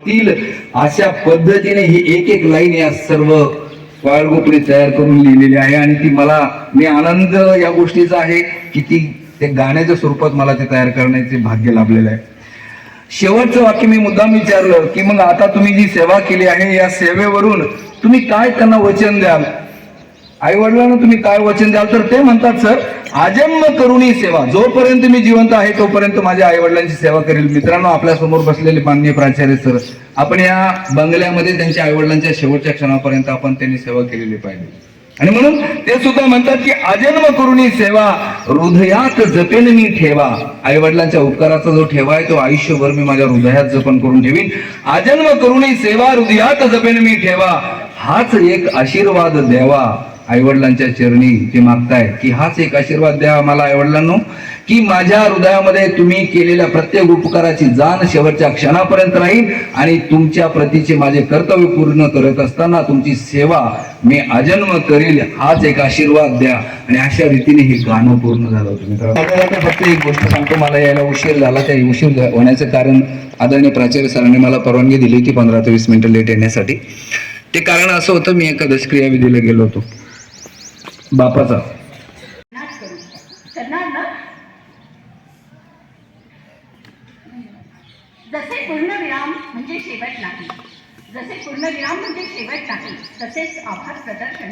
अशा पद्धतीने ही एक एक लाईन या सर्व बाळगोपडी तयार करून लिहिलेली आहे आणि ती मला मी आनंद या गोष्टीचा आहे की ती ते गाण्याच्या स्वरूपात मला ते तयार करण्याचे भाग्य लाभलेलं आहे. शेवटचं वाक्य मी मुद्दाम विचारलं की मग आता तुम्ही जी सेवा केली आहे या सेवेवरून तुम्ही काय त्यांना वचन द्याल? आई वडिलांना तुम्ही काय वचन द्याल? तर ते म्हणतात सर आजन्म करुणी सेवा. जोपर्यंत मी जिवंत आहे तोपर्यंत माझ्या आई वडिलांची सेवा करेल. मित्रांनो आपल्यासमोर बसलेले माननीय प्राचार्य सर आपण या बंगल्यामध्ये त्यांच्या आई वडिलांच्या शेवटच्या क्षणापर्यंत आपण त्यांनी सेवा केलेली पाहिजे आणि म्हणून ते सुद्धा म्हणतात की अजन्म करुणी सेवा हृदयात जपेन मी ठेवा. आई वडिलांच्या उपकाराचा जो ठेवा आहे तो आयुष्यभर मी माझ्या हृदयात जपन करून ठेवीन. अजन्म करुणी सेवा हृदयात जपेन मी ठेवा. हाच एक आशीर्वाद द्यावा. आई वडिलांच्या चरणी ते मागताय की हाच एक आशीर्वाद द्या आम्हाला आईवडिलांनो की माझ्या हृदयामध्ये तुम्ही केलेल्या प्रत्येक उपकाराची जाण शेवटच्या क्षणापर्यंत राहील आणि तुमच्या प्रतीचे माझे कर्तव्य पूर्ण करत असताना तुमची सेवा मी अजन्म करील हाच एक आशीर्वाद द्या. आणि अशा रीतीने हे गाणं पूर्ण झालं होतं फक्त एक गोष्ट सांगतो मला यायला उशीर झाला त्या उशीर होण्याचं कारण आदरणीय प्राचार्य सरांनी मला परवानगी दिली होती पंधरा ते वीस मिनिटं लेट येण्यासाठी. ते कारण असं होतं मी एकादश क्रियाविधीला गेलो होतो. बापाचा. नाच करू करणार जसे पूर्णविराम म्हणजे शेवट नाही. जसे पूर्णविराम म्हणजे शेवट नाही तसेच आभार प्रदर्शन